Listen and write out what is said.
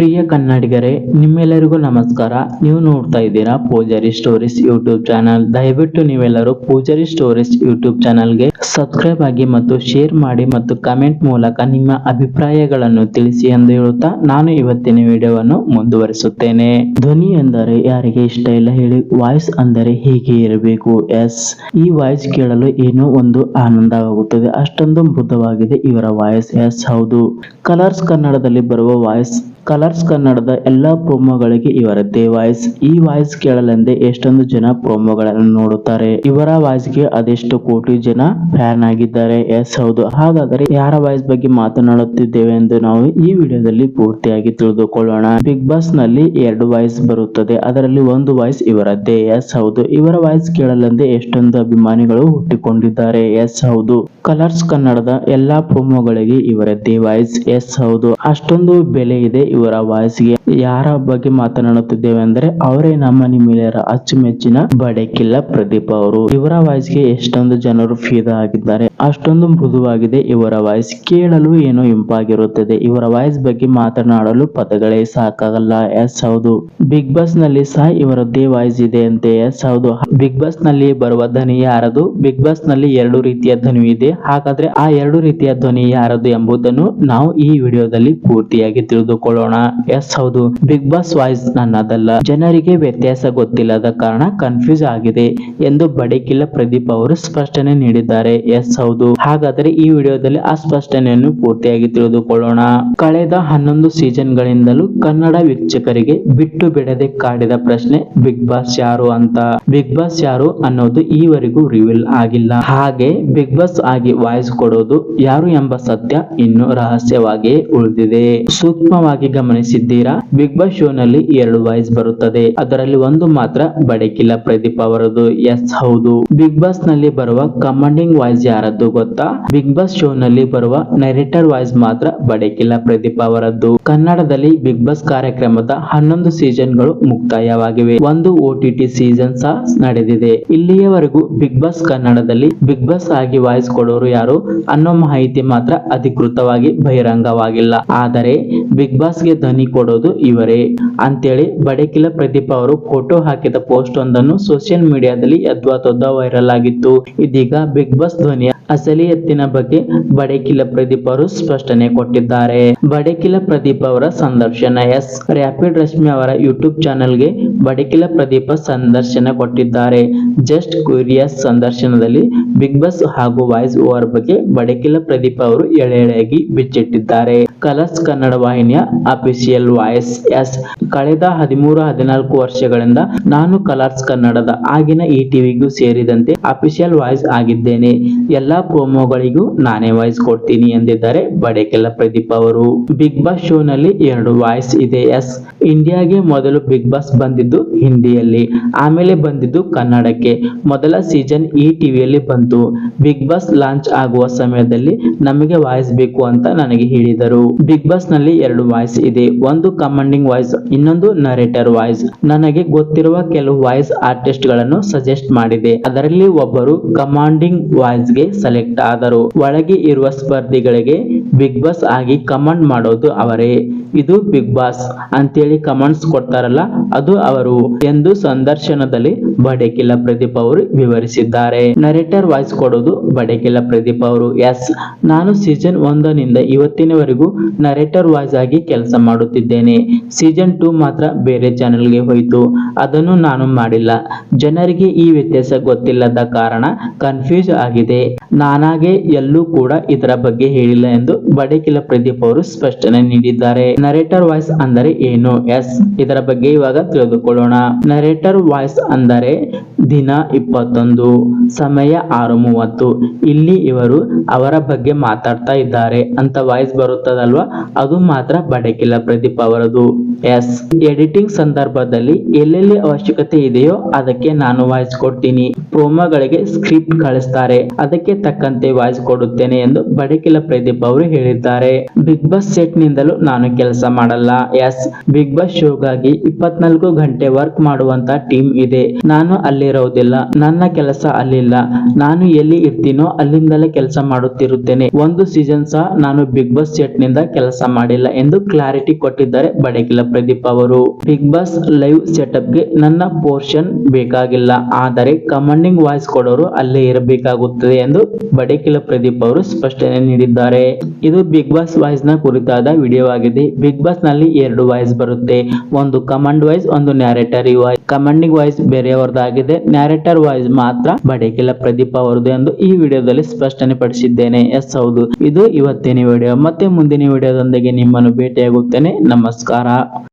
ಪ್ರಿಯ ಕನ್ನಡಿಗರೇ, ನಿಮ್ಮೆಲ್ಲರಿಗೂ ನಮಸ್ಕಾರ. ನೀವು ನೋಡ್ತಾ ಇದ್ದೀರಾ ಪೂಜಾರಿ ಸ್ಟೋರೀಸ್ ಯೂಟ್ಯೂಬ್ ಚಾನಲ್. ದಯವಿಟ್ಟು ನೀವೆಲ್ಲರೂ ಪೂಜಾರಿ ಸ್ಟೋರೀಸ್ ಯೂಟ್ಯೂಬ್ ಚಾನಲ್ಗೆ ಸಬ್ಸ್ಕ್ರೈಬ್ ಆಗಿ ಮತ್ತು ಶೇರ್ ಮಾಡಿ ಮತ್ತು ಕಮೆಂಟ್ ಮೂಲಕ ನಿಮ್ಮ ಅಭಿಪ್ರಾಯಗಳನ್ನು ತಿಳಿಸಿ ಎಂದು ಹೇಳುತ್ತಾ ನಾನು ಇವತ್ತಿನ ವಿಡಿಯೋವನ್ನು ಮುಂದುವರಿಸುತ್ತೇನೆ. ಧ್ವನಿ ಎಂದರೆ ಯಾರಿಗೆ ಇಷ್ಟ ಇಲ್ಲ ಹೇಳಿ, ವಾಯ್ಸ್ ಅಂದರೆ ಹೀಗೆ ಇರಬೇಕು. ಎಸ್. ಈ ವಾಯ್ಸ್ ಕೇಳಲು ಏನೋ ಒಂದು ಆನಂದವಾಗುತ್ತದೆ. ಅಷ್ಟೊಂದು ಮೃದುವಾಗಿದೆ ಇವರ ವಾಯ್ಸ್. ಎಸ್, ಹೌದು. ಕಲರ್ಸ್ ಕನ್ನಡದಲ್ಲಿ ಬರುವ ವಾಯ್ಸ್ ಕಲರ್ಸ್ ಕನ್ನಡದ ಎಲ್ಲಾ ಪ್ರೋಮೋಗಳಿಗೆ ಇವರದ್ದೇ ವಾಯ್ಸ್ ಈ ವಾಯ್ಸ್ ಕೇಳಲೆಂದೇ ಎಷ್ಟೊಂದು ಜನ ಪ್ರೋಮೋಗಳನ್ನು ನೋಡುತ್ತಾರೆ. ಇವರ ವಾಯ್ಸ್ಗೆ ಅದೆಷ್ಟು ಕೋಟಿ ಜನ ಫ್ಯಾನ್ ಆಗಿದ್ದಾರೆ. ಎಸ್, ಹೌದು. ಹಾಗಾದರೆ ಯಾರ ವಾಯ್ಸ್ ಬಗ್ಗೆ ಮಾತನಾಡುತ್ತಿದ್ದೇವೆ ಎಂದು ನಾವು ಈ ವಿಡಿಯೋದಲ್ಲಿ ಪೂರ್ತಿಯಾಗಿ ತಿಳಿದುಕೊಳ್ಳೋಣ. ಬಿಗ್ ಬಾಸ್ನಲ್ಲಿ ಎರಡು ವಾಯ್ಸ್ ಬರುತ್ತದೆ. ಅದರಲ್ಲಿ ಒಂದು ವಾಯ್ಸ್ ಇವರದ್ದೇ. ಎಸ್, ಹೌದು. ಇವರ ವಾಯ್ಸ್ ಕೇಳಲೆಂದೇ ಎಷ್ಟೊಂದು ಅಭಿಮಾನಿಗಳು ಹುಟ್ಟಿಕೊಂಡಿದ್ದಾರೆ. ಎಸ್, ಹೌದು. ಕಲರ್ಸ್ ಕನ್ನಡದ ಎಲ್ಲಾ ಪ್ರೋಮೋಗಳಿಗೆ ಇವರದ್ದೇ ವಾಯ್ಸ್. ಎಸ್, ಹೌದು. ಅಷ್ಟೊಂದು ಬೆಲೆ ಇದೆ ಇವರ ವಾಯ್ಸ್ಗೆ ಯಾರ ಬಗ್ಗೆ ಮಾತನಾಡುತ್ತಿದ್ದೇವೆ ಅಂದರೆ, ಅವರೇ ನಮ್ಮ ನಿಮ್ಮೆಲ್ಲರ ಅಚ್ಚುಮೆಚ್ಚಿನ ಬಡಕಿಲ್ಲ ಪ್ರದೀಪ್ ಅವರು. ಇವರ ವಾಯ್ಸ್ಗೆ ಎಷ್ಟೊಂದು ಜನರು ಫಿದಾ ಆಗಿದ್ದಾರೆ, ಅಷ್ಟೊಂದು ಮೃದುವಾಗಿದೆ ಇವರ ವಾಯ್ಸ್. ಕೇಳಲು ಏನೋ ಇಂಪಾಗಿರುತ್ತದೆ. ಇವರ ವಾಯ್ಸ್ ಬಗ್ಗೆ ಮಾತನಾಡಲು ಪದಗಳೇ ಸಾಕಾಗಲ್ಲ. ಎಸ್ ಹೌದು. ಬಿಗ್ ಬಾಸ್ನಲ್ಲಿ ಸಹ ಇವರದ್ದೇ ವಾಯ್ಸ್ ಇದೆ ಅಂತೆ. ಎಸ್ ಹೌದು. ಬಿಗ್ ಬಾಸ್ನಲ್ಲಿ ಬರುವ ಧ್ವನಿ ಯಾರದು? ಬಿಗ್ ಬಾಸ್ನಲ್ಲಿ ಎರಡು ರೀತಿಯ ಧ್ವನಿ ಇದೆ. ಹಾಗಾದ್ರೆ ಆ ಎರಡು ರೀತಿಯ ಧ್ವನಿ ಯಾರದು ಎಂಬುದನ್ನು ನಾವು ಈ ವಿಡಿಯೋದಲ್ಲಿ ಪೂರ್ತಿಯಾಗಿ ತಿಳಿದುಕೊಳ್ಳೋಣ. ಎಸ್ ಹೌದು. ಬಿಗ್ ಬಾಸ್ ವಾಯ್ಸ್ ನನ್ನದಲ್ಲ. ಜನರಿಗೆ ವ್ಯತ್ಯಾಸ ಗೊತ್ತಿಲ್ಲದ ಕಾರಣ ಕನ್ಫ್ಯೂಸ್ ಆಗಿದೆ ಎಂದು ಬಡಕಿಲ್ಲ ಪ್ರದೀಪ್ ಅವರು ಸ್ಪಷ್ಟನೆ ನೀಡಿದ್ದಾರೆ. ಎಸ್, ಹೌದು. ಹಾಗಾದರೆ ಈ ವಿಡಿಯೋದಲ್ಲಿ ಆ ಸ್ಪಷ್ಟನೆಯನ್ನು ಪೂರ್ತಿಯಾಗಿ ತಿಳಿದುಕೊಳ್ಳೋಣ. ಕಳೆದ ಹನ್ನೊಂದು ಸೀಸನ್ ಗಳಿಂದಲೂ ಕನ್ನಡ ವೀಕ್ಷಕರಿಗೆ ಬಿಟ್ಟು ಬಿಡದೆ ಕಾಡಿದ ಪ್ರಶ್ನೆ, ಬಿಗ್ ಬಾಸ್ ಯಾರು ಅಂತ. ಬಿಗ್ ಬಾಸ್ ಯಾರು ಅನ್ನೋದು ಈವರೆಗೂ ರಿವೀಲ್ ಆಗಿಲ್ಲ. ಹಾಗೆ ಬಿಗ್ ಬಾಸ್ ಆಗಿ ವಾಯ್ಸ್ ಕೊಡೋದು ಯಾರು ಎಂಬ ಸತ್ಯ ಇನ್ನು ರಹಸ್ಯವಾಗಿಯೇ ಉಳಿದಿದೆ. ಸೂಕ್ಷ್ಮವಾಗಿ ಗಮನಿಸಿದ್ದೀರಾ? ಬಿಗ್ ಬಾಸ್ ಶೋನಲ್ಲಿ ಎರಡು ವಾಯ್ಸ್ ಬರುತ್ತದೆ. ಅದರಲ್ಲಿ ಒಂದು ಮಾತ್ರ ಬಡಕಿಲ್ಲ ಪ್ರದೀಪ್ ಅವರದು. ಎಸ್, ಹೌದು. ಬಿಗ್ ಬಾಸ್ನಲ್ಲಿ ಬರುವ ಕಮಾಂಡಿಂಗ್ ವಾಯ್ಸ್ ಯಾರದ್ದು ಗೊತ್ತಾ? ಬಿಗ್ ಬಾಸ್ ಶೋ ನಲ್ಲಿ ಬರುವ ನರೇಟರ್ ವಾಯ್ಸ್ ಮಾತ್ರ ಬಡಕಿಲ್ಲ ಪ್ರದೀಪ್ ಅವರದ್ದು. ಕನ್ನಡದಲ್ಲಿ ಬಿಗ್ ಬಾಸ್ ಕಾರ್ಯಕ್ರಮದ ಹನ್ನೊಂದು ಸೀಸನ್ಗಳು ಮುಕ್ತಾಯವಾಗಿವೆ. ಒಂದು ಓ ಟಿ ಟಿ ಸೀಸನ್ ಸಹ ನಡೆದಿದೆ. ಇಲ್ಲಿಯವರೆಗೂ ಬಿಗ್ ಬಾಸ್ ಕನ್ನಡದಲ್ಲಿ ಬಿಗ್ ಬಾಸ್ ಆಗಿ ವಾಯ್ಸ್ ಕೊಡೋರು ಯಾರು ಅನ್ನೋ ಮಾಹಿತಿ ಮಾತ್ರ ಅಧಿಕೃತವಾಗಿ ಬಹಿರಂಗವಾಗಿಲ್ಲ. ಆದರೆ ಬಿಗ್ ಬಾಸ್ಗೆ ಧ್ವನಿ ಕೊಡೋದು ಇವರೇ ಅಂತೇಳಿ ಬಡಕಿಲ ಪ್ರದೀಪ್ ಅವರು ಫೋಟೋ ಹಾಕಿದ ಪೋಸ್ಟ್ ಒಂದನ್ನು ಸೋಷಿಯಲ್ ಮೀಡಿಯಾದಲ್ಲಿ ಯದ್ವಾತದ್ದ ವೈರಲ್ ಆಗಿತ್ತು. ಇದೀಗ ಬಿಗ್ ಬಾಸ್ ಧ್ವನಿಯ ಅಸಲಿ ಎತ್ತಿನ ಬಗ್ಗೆ ಬಡಕಿಲ ಪ್ರದೀಪ್ ಅವರು ಸ್ಪಷ್ಟನೆ ಕೊಟ್ಟಿದ್ದಾರೆ. ಬಡಕಿಲ ಪ್ರದೀಪ್ ಅವರ ಸಂದರ್ಶನ, ಎಸ್. ರ್ಯಾಪಿಡ್ ರಶ್ಮಿ ಅವರ ಯೂಟ್ಯೂಬ್ ಚಾನೆಲ್ಗೆ ಬಡಕಿಲ ಪ್ರದೀಪ ಸಂದರ್ಶನ ಕೊಟ್ಟಿದ್ದಾರೆ. ಜಸ್ಟ್ ಕ್ಯೂರಿಯಸ್ ಸಂದರ್ಶನದಲ್ಲಿ ಬಿಗ್ ಬಾಸ್ ಹಾಗೂ ವಾಯ್ಸ್ ಓವರ್ ಬಗ್ಗೆ ಬಡಕಿಲ ಪ್ರದೀಪ್ ಅವರು ಎಳೆ ಎಳೆಯಾಗಿ ಬಿಚ್ಚಿಟ್ಟಿದ್ದಾರೆ. ಕಲರ್ಸ್ ಕನ್ನಡ ವಾಹಿನಿಯ ಅಫಿಷಿಯಲ್ ವಾಯ್ಸ್, ಎಸ್. ಕಳೆದ ಹದಿಮೂರು, ಹದಿನಾಲ್ಕು ವರ್ಷಗಳಿಂದ ನಾನು ಕಲರ್ಸ್ ಕನ್ನಡದ ಆಗಿನ ಈ ಟಿವಿಗೂ ಸೇರಿದಂತೆ ಅಫಿಷಿಯಲ್ ವಾಯ್ಸ್ ಆಗಿದ್ದೇನೆ. ಎಲ್ಲಾ ಪ್ರೋಮೋಗಳಿಗೂ ನಾನೇ ವಾಯ್ಸ್ ಕೊಡ್ತೀನಿ ಎಂದಿದ್ದಾರೆ ಬಡೇಕೆಲ್ಲ ಪ್ರದೀಪ್ ಅವರು. ಬಿಗ್ ಬಾಸ್ ಶೋ ನಲ್ಲಿ ಎರಡು ವಾಯ್ಸ್ ಇದೆ ಎಸ್ ಇಂಡಿಯಾಗೆ ಮೊದಲು ಬಿಗ್ ಬಾಸ್ ಬಂದಿದ್ದು ಹಿಂದಿಯಲ್ಲಿ, ಆಮೇಲೆ ಬಂದಿದ್ದು ಕನ್ನಡಕ್ಕೆ. ಮೊದಲ ಸೀಸನ್ ಈ ಟಿವಿಯಲ್ಲಿ ಬಂತು. ಬಿಗ್ ಬಾಸ್ ಲಾಂಚ್ ಆಗುವ ಸಮಯದಲ್ಲಿ ನಮಗೆ ವಾಯ್ಸ್ ಬೇಕು ಅಂತ ನನಗೆ ಹೇಳಿದರು. ಬಿಗ್ ಬಾಸ್ನಲ್ಲಿ ಎರಡು ವಾಯ್ಸ್ ಇದೆ, ಒಂದು ಕಮಾಂಡಿಂಗ್ ವಾಯ್ಸ್ ಇನ್ನೊಂದು ನರೇಟರ್ ವಾಯ್ಸ್ ನನಗೆ ಗೊತ್ತಿರುವ ಕೆಲವು ವಾಯ್ಸ್ ಆರ್ಟಿಸ್ಟ್ಗಳನ್ನು ಸಜೆಸ್ಟ್ ಮಾಡಿದೆ. ಅದರಲ್ಲಿ ಒಬ್ಬರು ಕಮಾಂಡಿಂಗ್ ವಾಯ್ಸ್ಗೆ ಸೆಲೆಕ್ಟ್ ಆದರು ಒಳಗೆ ಇರುವ ಸ್ಪರ್ಧಿಗಳಿಗೆ ಬಿಗ್ ಬಾಸ್ ಆಗಿ ಕಮಾಂಡ್ ಮಾಡೋದು ಅವರೇ. ಇದು ಬಿಗ್ ಬಾಸ್ ಅಂತೇಳಿ ಕಮೆಂಟ್ಸ್ ಕೊಡ್ತಾರಲ್ಲ, ಅದು ಅವರು. ಎಂದು ಸಂದರ್ಶನದಲ್ಲಿ ಬಡಕಿಲ ಪ್ರದೀಪ್ ಅವರು ವಿವರಿಸಿದ್ದಾರೆ. ನರೇಟರ್ ವಾಯ್ಸ್ ಕೊಡೋದು ಬಡಕಿಲ ಪ್ರದೀಪ್ ಅವರು. ಎಸ್ ನಾನು ಸೀಸನ್ ಒಂದನಿಂದ ಇವತ್ತಿನವರೆಗೂ ನರೇಟರ್ ವಾಯ್ಸ್ ಆಗಿ ಕೆಲಸ ಮಾಡುತ್ತಿದ್ದೇನೆ. ಸೀಸನ್ ಟೂ ಮಾತ್ರ ಬೇರೆ ಚಾನೆಲ್ಗೆ ಹೋಯಿತು. ಅದನ್ನು ನಾನು ಮಾಡಿಲ್ಲ. ಜನರಿಗೆ ಈ ವ್ಯತ್ಯಾಸ ಗೊತ್ತಿಲ್ಲದ ಕಾರಣ ಕನ್ಫ್ಯೂಸ್ ಆಗಿದೆ. ನಾನಾಗೆ ಎಲ್ಲೂ ಕೂಡ ಇದರ ಬಗ್ಗೆ ಹೇಳಿಲ್ಲ ಎಂದು ಬಡಕಿಲ ಪ್ರದೀಪ್ ಅವರು ಸ್ಪಷ್ಟನೆ ನೀಡಿದ್ದಾರೆ. ನರೇಟರ್ ವಾಯ್ಸ್ ಅಂದರೆ ಏನು? ಎಸ್ ಇದರ ಬಗ್ಗೆ ಇವಾಗ ತಿಳಿದುಕೊಳ್ಳೋಣ. ನರೇಟರ್ ವಾಯ್ಸ್ ಅಂದರೆ ದಿನ ಇಪ್ಪತ್ತೊಂದು, ಸಮಯ ಆರು ಮೂವತ್ತು ಇಲ್ಲಿ ಇವರು ಅವರ ಬಗ್ಗೆ ಮಾತಾಡ್ತಾ ಇದ್ದಾರೆ. ಅಂತ ವಾಯ್ಸ್ ಬರುತ್ತದಲ್ವಾ? ಅದು ಮಾತ್ರ ಬಡಕಿಲ್ಲ ಪ್ರದೀಪ್ ಅವರದು. ಎಸ್ ಎಡಿಟಿಂಗ್ ಸಂದರ್ಭದಲ್ಲಿ ಎಲ್ಲೆಲ್ಲಿ ಅವಶ್ಯಕತೆ ಇದೆಯೋ ಅದಕ್ಕೆ ನಾನು ವಾಯ್ಸ್ ಕೊಡ್ತೀನಿ. ಪ್ರೋಮೋಗಳಿಗೆ ಸ್ಕ್ರಿಪ್ಟ್ ಕಳಿಸ್ತಾರೆ. ಅದಕ್ಕೆ ತಕ್ಕಂತೆ ವಾಯ್ಸ್ ಕೊಡುತ್ತೇನೆ ಎಂದು ಬಡಕಿಲ ಪ್ರದೀಪ್ ಅವರು ಹೇಳಿದ್ದಾರೆ. ಬಿಗ್ ಬಾಸ್ ಸೆಟ್ ನಿಂದಲೂ ನಾನು ಕೆಲಸ ಮಾಡಲ್ಲ. ಎಸ್ ಬಿಗ್ ಬಾಸ್ ಶೋಗಾಗಿ ಇಪ್ಪತ್ನಾಲ್ಕು ಗಂಟೆ ವರ್ಕ್ ಮಾಡುವಂತ ಟೀಮ್ ಇದೆ. ನಾನು ನಾನು ಅಲ್ಲಿರೋದಿಲ್ಲ, ನನ್ನ ಕೆಲಸ ಅಲ್ಲಿಲ್ಲ. ನಾನು ಎಲ್ಲಿ ಇರ್ತೀನೋ ಅಲ್ಲಿಂದಲೇ ಕೆಲಸ ಮಾಡುತ್ತಿರುತ್ತೇನೆ. ಒಂದು ಸೀಸನ್ ಸಹ ನಾನು ಬಿಗ್ ಬಾಸ್ ಸೆಟ್ನಿಂದ ಕೆಲಸ ಮಾಡಿಲ್ಲ ಎಂದು ಕ್ಲಾರಿಟಿ ಕೊಟ್ಟಿದ್ದಾರೆ ಬಡಗಿಲ ಪ್ರದೀಪ್ ಅವರು. ಬಿಗ್ ಬಾಸ್ ಲೈವ್ ಸೆಟಪ್ಗೆ ನನ್ನ ಪೋರ್ಷನ್ ಬೇಕಾಗಿಲ್ಲ, ಆದರೆ ಕಮಾಂಡಿಂಗ್ ವಾಯ್ಸ್ ಕೊಡೋರು ಅಲ್ಲೇ ಇರಬೇಕಾಗುತ್ತದೆ ಎಂದು ಬಡಕಿಲ ಪ್ರದೀಪ್ ಅವರು ಸ್ಪಷ್ಟನೆ ನೀಡಿದ್ದಾರೆ. ಇದು ಬಿಗ್ ಬಾಸ್ ವಾಯ್ಸ್ನ ಕುರಿತಾದ ವಿಡಿಯೋ ಆಗಿದೆ ಬಿಗ್ ಬಾಸ್ನಲ್ಲಿ ಎರಡು ವಾಯ್ಸ್ ಬರುತ್ತೆ. ಒಂದು ಕಮಾಂಡ್ ವಾಯ್ಸ್ ಒಂದು ನ್ಯಾರೇಟರಿ ವಾಯ್ಸ್ ಕಮಾಂಡಿಂಗ್ ವಾಯ್ಸ್ ಬೇರೆಯವರದಾಗಿದೆ ನ್ಯಾರೇಟರ್ ವಾಯ್ಸ್ ಮಾತ್ರ ಬಡಕಿಲ್ಲ ಪ್ರದೀಪ್ ಅವರದು ಎಂದು ಈ ವಿಡಿಯೋದಲ್ಲಿ ಸ್ಪಷ್ಟನೆ ಪಡಿಸಿದ್ದೇನೆ. ಎಸ್ ಹೌದು. ಇದು ಇವತ್ತಿನ ವಿಡಿಯೋ ಮತ್ತೆ ಮುಂದಿನ ವಿಡಿಯೋದೊಂದಿಗೆ ನಿಮ್ಮನ್ನು ಭೇಟಿಯಾಗುತ್ತೇನೆ. ನಮಸ್ಕಾರ.